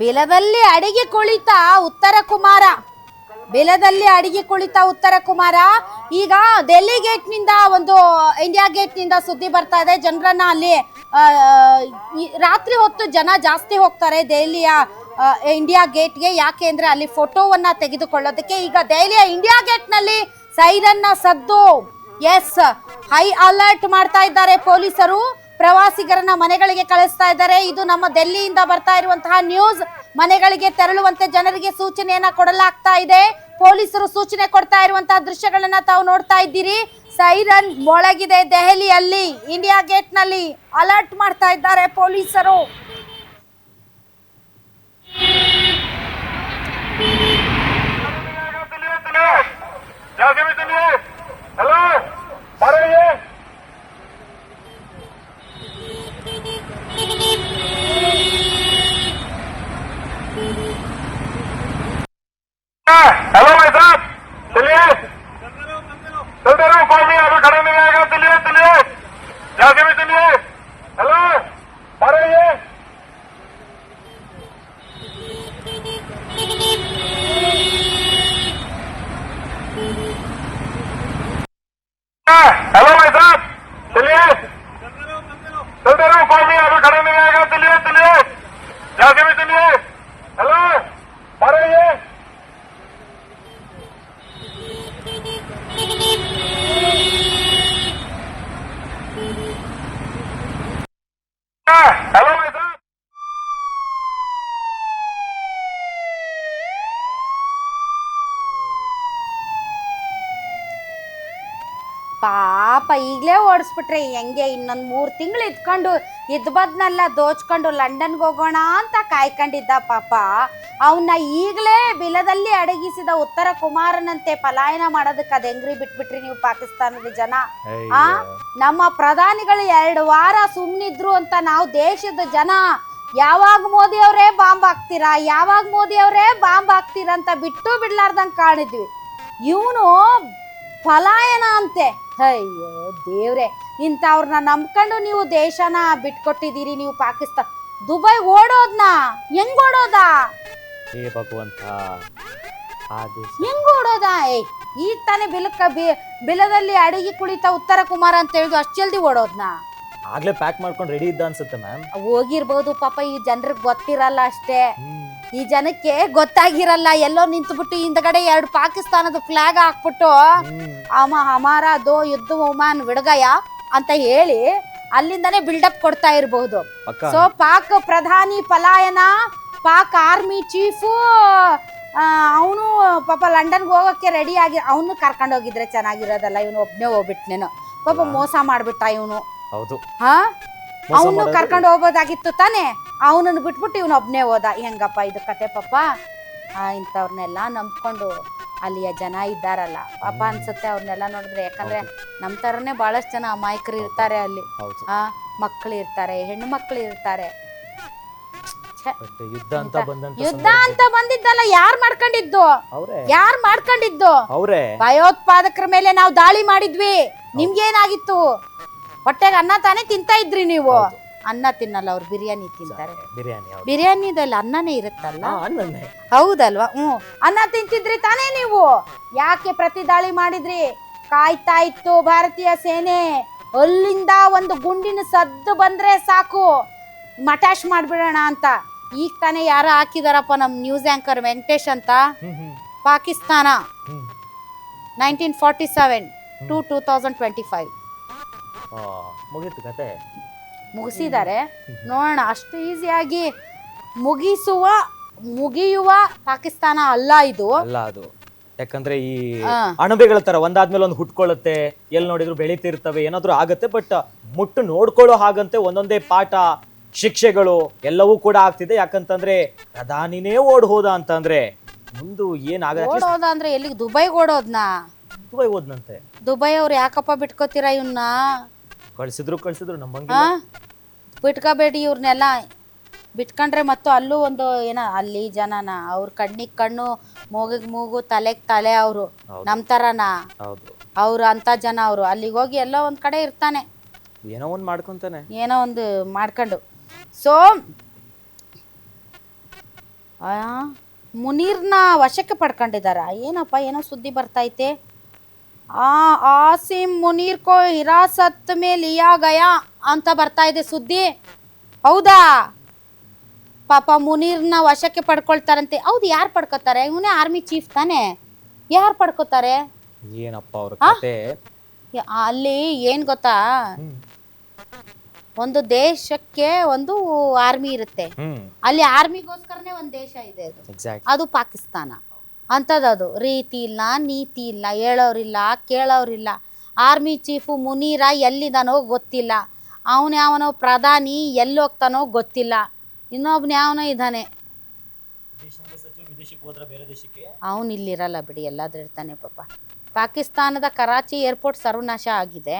ಬಿಲದಲ್ಲಿ ಅಡಿಗೆ ಕುಳಿತ ಉತ್ತರ ಕುಮಾರ. ಬಿಲದಲ್ಲಿ ಅಡಿಗೆ ಕುಳಿತ ಉತ್ತರ ಕುಮಾರ. ಈಗ ಡೆಲ್ಲಿ ಗೇಟ್ನಿಂದ ಒಂದು, ಇಂಡಿಯಾ ಗೇಟ್ನಿಂದ ಸುದ್ದಿ ಬರ್ತಾ ಇದೆ. ಜನರನ್ನ ಅಲ್ಲಿ ರಾತ್ರಿ ಹೊತ್ತು ಜನ ಜಾಸ್ತಿ ಹೋಗ್ತಾರೆ ದೆಹಲಿಯ ಇಂಡಿಯಾ ಗೇಟ್ಗೆ. ಯಾಕೆ ಅಂದ್ರೆ ಅಲ್ಲಿ ಫೋಟೋವನ್ನ ತೆಗೆದುಕೊಳ್ಳೋದಕ್ಕೆ. ಈಗ ದೆಹಲಿಯ ಇಂಡಿಯಾ ಗೇಟ್ನಲ್ಲಿ ಸೈರನ್ನ ಸದ್ದು. ಎಸ್ ಹೈ ಅಲರ್ಟ್ ಮಾಡ್ತಾ ಇದ್ದಾರೆ ಪೊಲೀಸರು. ಪ್ರವಾಸಿಗರನ್ನ ಮನೆಗಳಿಗೆ ಕಳಿಸ್ತಾ ಇದ್ದಾರೆ. ಇದು ನಮ್ಮ ದೆಲ್ಲಿಯಿಂದ ಬರ್ತಾ ಇರುವಂತಹ ನ್ಯೂಸ್ ಮನೆಗಳಿಗೆ ತೆರಳುವಂತೆ ಜನರಿಗೆ ಸೂಚನೆಯನ್ನ ಕೊಡಲಾಗ್ತಾ ಇದೆ. ಪೊಲೀಸರು ಸೂಚನೆ ಕೊಡ್ತಾ ಇರುವಂತಹ ದೃಶ್ಯಗಳನ್ನ ತಾವು ನೋಡ್ತಾ ಇದ್ದೀರಿ. ಸೈರನ್ ಮೊಳಗಿದೆ ದೆಹಲಿಯಲ್ಲಿ. ಇಂಡಿಯಾ ಗೇಟ್ನಲ್ಲಿ ಅಲರ್ಟ್ ಮಾಡ್ತಾ ಇದ್ದಾರೆ ಪೊಲೀಸರು. তাদেরও পাবে ಪಾಪ, ಈಗಲೇ ಓಡಿಸ್ಬಿಟ್ರೆ ಹೆಂಗೆ? ಇನ್ನೊಂದು ಮೂರು ತಿಂಗಳು ಇದ್ಕೊಂಡು ಇದ್ ಬದ್ನೆಲ್ಲ ದೋಚ್ಕೊಂಡು ಲಂಡನ್ಗೆ ಹೋಗೋಣ ಅಂತ ಕಾಯ್ಕೊಂಡಿದ್ದ ಪಾಪ. ಅವನ್ನ ಈಗಲೇ ಬಿಲದಲ್ಲಿ ಅಡಗಿಸಿದ ಉತ್ತರ ಕುಮಾರನಂತೆ ಪಲಾಯನ ಮಾಡೋದಕ್ಕೆ ಅದ ಹೆಂಗ್ರಿ ಬಿಟ್ಬಿಟ್ರಿ ನೀವು ಪಾಕಿಸ್ತಾನದ ಜನ? ಆ? ನಮ್ಮ ಪ್ರಧಾನಿಗಳು ಎರಡು ವಾರ ಸುಮ್ಮನಿದ್ರು ಅಂತ ನಾವು ದೇಶದ ಜನ. ಯಾವಾಗ ಮೋದಿ ಅವರೇ ಬಾಂಬ್ ಹಾಕ್ತೀರಾ? ಯಾವಾಗ ಮೋದಿ ಅವರೇ ಬಾಂಬ್ ಹಾಕ್ತೀರಾ ಅಂತ ಬಿಟ್ಟು ಬಿಡ್ಲಾರ್ದಂಗೆ ಕಾಣಿದ್ವಿ. ಇವನು ಪಲಾಯನ ಅಂತೆ. ಅಯ್ಯೋ ದೇವ್ರೆ ಇಂಥವ್ರನ್ನ ನಂಬ್ಕೊಂಡು ನೀವು ದೇಶನ ಬಿಟ್ಕೊಟ್ಟಿದ್ದೀರಿ ನೀವು ಪಾಕಿಸ್ತಾನ ದುಬೈ ಓಡೋದ್ನಾ? ಹೆಂಗ್ ಓಡೋದ? ಹೇ ಭಗವಂತ ಆ ಹೆಂಗ್ ಓಡೋದ ಏಯ್ ಈಗ ತಾನೇ ಬಿಲಕ್ಕ ಬಿ ಬಿಲದಲ್ಲಿ ಅಡಿಗೆ ಕುಳಿತ ಉತ್ತರ ಕುಮಾರ ಅಂತ ಹೇಳಿದ್ರು ಅಷ್ಟು ಜಲ್ದಿ ಓಡೋದ್ನ? ಆಗ್ಲೇ ಪ್ಯಾಕ್ ಮಾಡ್ಕೊಂಡು ರೆಡಿ ಇದ್ದ ಅನ್ಸುತ್ತೆ ಮ್ಯಾಮ್ ಹೋಗಿರ್ಬೋದು ಪಾಪ ಈ ಜನರಿಗೆ ಗೊತ್ತಿರಲ್ಲ ಅಷ್ಟೇ. ಈ ಜನಕ್ಕೆ ಗೊತ್ತಾಗಿರಲ್ಲ ಎಲ್ಲೋ ನಿಂತುಬಿಟ್ಟು ಹಿಂದ್ಗಡೆ ಎರಡು ಪಾಕಿಸ್ತಾನದ ಫ್ಲಾಗ್ ಹಾಕ್ಬಿಟ್ಟು ಅಮ ಹಮಾರ ದೋ ಯುದ್ಧ ಒಮಾನ್ ವಿಡಗಯ ಅಂತ ಹೇಳಿ ಅಲ್ಲಿಂದನೇ ಬಿಲ್ಡಪ್ ಕೊಡ್ತಾ ಇರಬಹುದು ಪಕ್ಕ. ಸೊ ಪಾಕ್ ಪ್ರಧಾನಿ ಪಲಾಯನ ಪಾಕ್ ಆರ್ಮಿ ಚೀಫು ಅವನು ಪಾಪ ಲಂಡನ್ಗೆ ಹೋಗೋಕ್ಕೆ ರೆಡಿ ಆಗಿ ಅವನು ಕರ್ಕೊಂಡು ಹೋಗಿದ್ರೆ ಚೆನ್ನಾಗಿರೋದಲ್ಲ ಇವನು ಒಬ್ಬನೇ ಹೋಗ್ಬಿಟ್ನೇನು ಪಾಪ ಮೋಸ ಮಾಡ್ಬಿಟ್ಟ ಇವನು. ಹೌದು. ಹಾ? ಅವನು ಕರ್ಕೊಂಡು ಹೋಗ್ಬೋದಾಗಿತ್ತು ತಾನೇ. ಅವನನ್ನು ಬಿಟ್ಬಿಟ್ಟು ಇವನು ಒಬ್ಬನೇ ಹೋದ. ಹೆಂಗಪ್ಪ ಇದು ಕತೆ ಪಾಪ? ಇಂಥವ್ರನ್ನೆಲ್ಲ ನಂಬ್ಕೊಂಡು ಅಲ್ಲಿಯ ಜನ ಇದ್ದಾರಲ್ಲ. ಪಾಪ ಅನ್ಸುತ್ತೆ ಅವ್ರನ್ನೆಲ್ಲ ನೋಡಿದ್ರೆ. ಯಾಕಂದ್ರೆ ನಮ್ಮ ಥರನೇ ಬಹಳಷ್ಟು ಜನ ಅಮಾಯಕರು ಇರ್ತಾರೆ ಅಲ್ಲಿ. ಮಕ್ಕಳು ಇರ್ತಾರೆ ಹೆಣ್ಣು ಮಕ್ಕಳು ಇರ್ತಾರೆ. ಬಟ್ ಯುದ್ಧ ಅಂತ ಬಂದಂತ ಯುದ್ಧ ಅಂತ ಬಂದಿದ್ದಲ್ಲ ಯಾರ್ ಮಾಡ್ಕೊಂಡಿದ್ದು? ಅವರೇ. ಯಾರ್ ಮಾಡ್ಕೊಂಡಿದ್ದು? ಅವರೇ. ಭಯೋತ್ಪಾದಕರ ಮೇಲೆ ನಾವು ದಾಳಿ ಮಾಡಿದ್ವಿ. ನಿಮ್ಗೇನಾಗಿತ್ತು ಹೊಟ್ಟೆಗೆ ಅನ್ನ ತಾನೇ ತಿಂತಾ ಇದ್ರಿ ನೀವು. ಅನ್ನ ತಿನ್ನಲ್ಲ ಅವ್ರು ಬಿರಿಯಾನಿ ತಿಂತಾರೆ. ಬಿರಿಯಾನಿ ಹೌದು. ಬಿರಿಯಾನಿದಲ್ಲಿ ಅನ್ನನೇ ಇರುತ್ತಲ್ಲ? ಹಾ, ಹೌದಲ್ವಾ? ಹ್ಞೂ. ಅನ್ನ ತಿಂತಿದ್ರಿ ತಾನೇ ನೀವು? ಯಾಕೆ ಪ್ರತಿ ದಾಳಿ ಮಾಡಿದ್ರಿ? ಕಾಯ್ತಾ ಇತ್ತು ಭಾರತೀಯ ಸೇನೆ. ಅಲ್ಲಿಂದ ಒಂದು ಗುಂಡಿನ ಸದ್ದು ಬಂದ್ರೆ ಸಾಕು. ಮಟಾಶ್ ಮಾಡ್ಬಿಡೋಣ ಅಂತ. ಈಗ ತಾನೇ ಯಾರ ಹಾಕಿದಾರಪ್ಪ ನಮ್ಮ ನ್ಯೂಸ್ ಆಂಕರ್ ವೆಂಕಟೇಶ್ ಅಂತ. Pakistan. Nineteen forty seven to two thousand twenty five ಆ, ಮುಗೀತು ಕತೆ. ಮುಗಿಸಿದ್ದಾರೆ. ನೋಡೋಣ ಅಷ್ಟು ಈಸಿಯಾಗಿ ಮುಗಿಸುವ ಮುಗಿಯುವ ಪಾಕಿಸ್ತಾನ ಅಲ್ಲ ಇದು. ಅಲ್ಲ ಅದು. ಯಾಕಂದ್ರೆ ಈ. ಅಣಬೆಗಳ ತರ ಒಂದಾದ್ಮೇಲೆ ಒಂದು ಹುಟ್ಕೊಳ್ಳುತ್ತೆ ಎಲ್ಲಿ ನೋಡಿದ್ರು ಬೆಳಿತಿರ್ತವೆ ಏನಾದ್ರೂ ಆಗತ್ತೆ ಬಟ್ ಮುಟ್ಟು ನೋಡ್ಕೊಳ್ಳೋ ಹಾಗಂತೆ ಒಂದೊಂದೇ ಪಾಠ ಶಿಕ್ಷೆಗಳು ಎಲ್ಲವೂ ಕೂಡ ಆಗ್ತಿದೆ. ಯಾಕಂತಂದ್ರೆ ಪ್ರಧಾನಿನೇ ಓಡ್ ಹೋದ ಅಂತಂದ್ರೆ ಮುಂದು ಏನಾಗ ಓಡೋದ ಅಂದ್ರೆ ಎಲ್ಲಿಗೆ? ದುಬೈಗೆ ಓಡೋದ್ನ ದುಬೈ ಹೋದ್ನಂತೆ. ದುಬೈ ಅವ್ರು ಯಾಕಪ್ಪ ಬಿಟ್ಕೋತೀರಾ ಇವನ್ನ ಕಳ್ಸಿದ್ರು ಕಳ್ಸಿದ್ರು ನಮ್ಮಂಗೆ ಆ ಬಿಟ್ಕೋಬೇಡಿ ಇವ್ರನ್ನೆಲ್ಲ ಬಿಟ್ಕೊಂಡ್ರೆ ಮತ್ತು ಅಲ್ಲೂ ಒಂದು ಏನ ಅಲ್ಲಿ ಜನನ ಅವ್ರ ಕಣ್ಣಿಗೆ ಕಣ್ಣು ಮೂಗಿಗೆ ಮೂಗು ತಲೆಗೆ ತಲೆ ಅವರು ಹೌದು. ನಮ್ಮ ಥರನ ಹೌದು. ಅವ್ರು ಅಂಥ ಜನ ಅವರು. ಅಲ್ಲಿಗೆ ಹೋಗಿ ಎಲ್ಲ ಒಂದು ಕಡೆ ಇರ್ತಾನೆ. ಏನೋ ಒಂದ್ ಮಾಡ್ಕೊಂತಾನೆ. ಏನೋ ಒಂದು ಮಾಡ್ಕೊಂಡು. ಸೊ ಮುನೀರ್ನ ವಶಕ್ಕೆ ಪಡ್ಕೊಂಡಿದಾರ ಏನಪ್ಪ ಏನೋ ಸುದ್ದಿ ಬರ್ತೈತೆ ಆ ಆಸಿಮ್ ಮುನೀರ್ ಕೋ ಹಿರಾಸತ್ ಮೇಲೆ ಲಿಯಾ ಗಯಾ ಅಂತ ಬರ್ತಾ ಇದೆ ಸುದ್ದಿ. ಹೌದಾ? ಪಾಪ ಮುನೀರ್ನ ವಶಕ್ಕೆ ಪಡ್ಕೊಳ್ತಾರಂತೆ. ಹೌದು ಯಾರು ಪಡ್ಕೋತಾರೆ? ಇವನೇ ಆರ್ಮಿ ಚೀಫ್ ತಾನೆ. ಯಾರು ಪಡ್ಕೋತಾರೆ? ಏನಪ್ಪ ಅವ್ರ ಅಲ್ಲಿ ಏನ್ ಗೊತ್ತಾ? ಒಂದು ದೇಶಕ್ಕೆ ಒಂದು ಆರ್ಮಿ ಇರುತ್ತೆ. ಅಲ್ಲಿ ಆರ್ಮಿಗೋಸ್ಕರನೇ ಒಂದು ದೇಶ ಇದೆ ಅದು. ಎಕ್ಸಾಕ್ಟ್ ಅದು ಪಾಕಿಸ್ತಾನ. ಅಂಥದ್ದು ರೀತಿ ಇಲ್ಲ ನೀತಿ ಇಲ್ಲ ಹೇಳೋರಿಲ್ಲ ಕೇಳೋರಿಲ್ಲ. ಆರ್ಮಿ ಚೀಫು ಮುನೀರ ಎಲ್ಲಿದಾನೋ ಗೊತ್ತಿಲ್ಲ. ಅವನ ಯಾವನೋ ಪ್ರಧಾನಿ ಎಲ್ಲಿ ಹೋಗ್ತಾನೋ ಗೊತ್ತಿಲ್ಲ. ಇನ್ನೊಬ್ನ ಯಾವನೋ ಇದ್ದಾನೆ. ಅವನು ಇಲ್ಲಿರಲ್ಲ ಬಿಡಿ ಎಲ್ಲಾದ್ರೂ ಇರ್ತಾನೆ ಪಾಪ. ಪಾಕಿಸ್ತಾನದ ಕರಾಚಿ ಏರ್ಪೋರ್ಟ್ ಸರ್ವನಾಶ ಆಗಿದೆ.